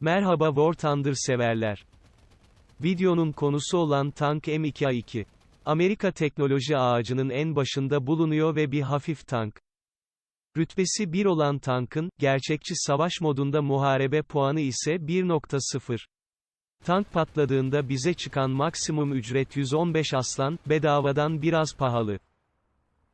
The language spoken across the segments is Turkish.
Merhaba War Thunder severler. Videonun konusu olan tank M2A2. Amerika teknoloji ağacının en başında bulunuyor ve bir hafif tank. Rütbesi 1 olan tankın, gerçekçi savaş modunda muharebe puanı ise 1.0. Tank patladığında bize çıkan maksimum ücret 115 aslan, bedavadan biraz pahalı.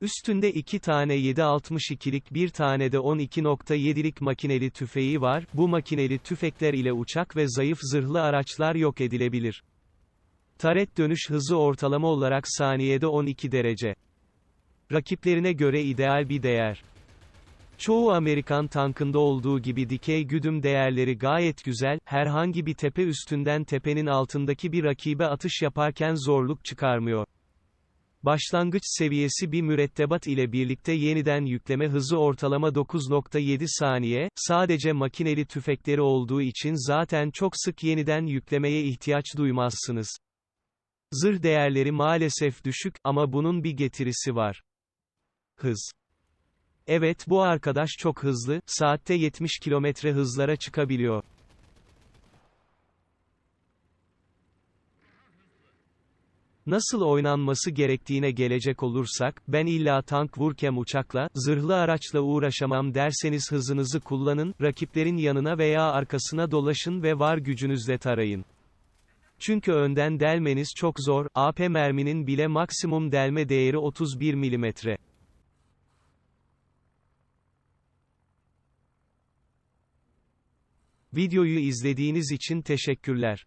Üstünde iki tane 7.62'lik bir tane de 12.7'lik makineli tüfeği var, bu makineli tüfekler ile uçak ve zayıf zırhlı araçlar yok edilebilir. Taret dönüş hızı ortalama olarak saniyede 12 derece. Rakiplerine göre ideal bir değer. Çoğu Amerikan tankında olduğu gibi dikey güdüm değerleri gayet güzel, herhangi bir tepe üstünden tepenin altındaki bir rakibe atış yaparken zorluk çıkarmıyor. Başlangıç seviyesi bir mürettebat ile birlikte yeniden yükleme hızı ortalama 9.7 saniye, sadece makineli tüfekleri olduğu için zaten çok sık yeniden yüklemeye ihtiyaç duymazsınız. Zırh değerleri maalesef düşük, ama bunun bir getirisi var. Hız. Evet bu arkadaş çok hızlı, saatte 70 kilometre hızlara çıkabiliyor. Nasıl oynanması gerektiğine gelecek olursak, ben illa tank vurkem uçakla, zırhlı araçla uğraşamam derseniz hızınızı kullanın, rakiplerin yanına veya arkasına dolaşın ve var gücünüzle tarayın. Çünkü önden delmeniz çok zor, AP merminin bile maksimum delme değeri 31 milimetre. Videoyu izlediğiniz için teşekkürler.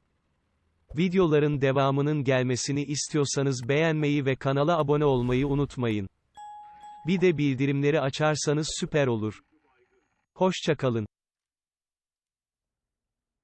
Videoların devamının gelmesini istiyorsanız beğenmeyi ve kanala abone olmayı unutmayın. Bir de bildirimleri açarsanız süper olur. Hoşçakalın.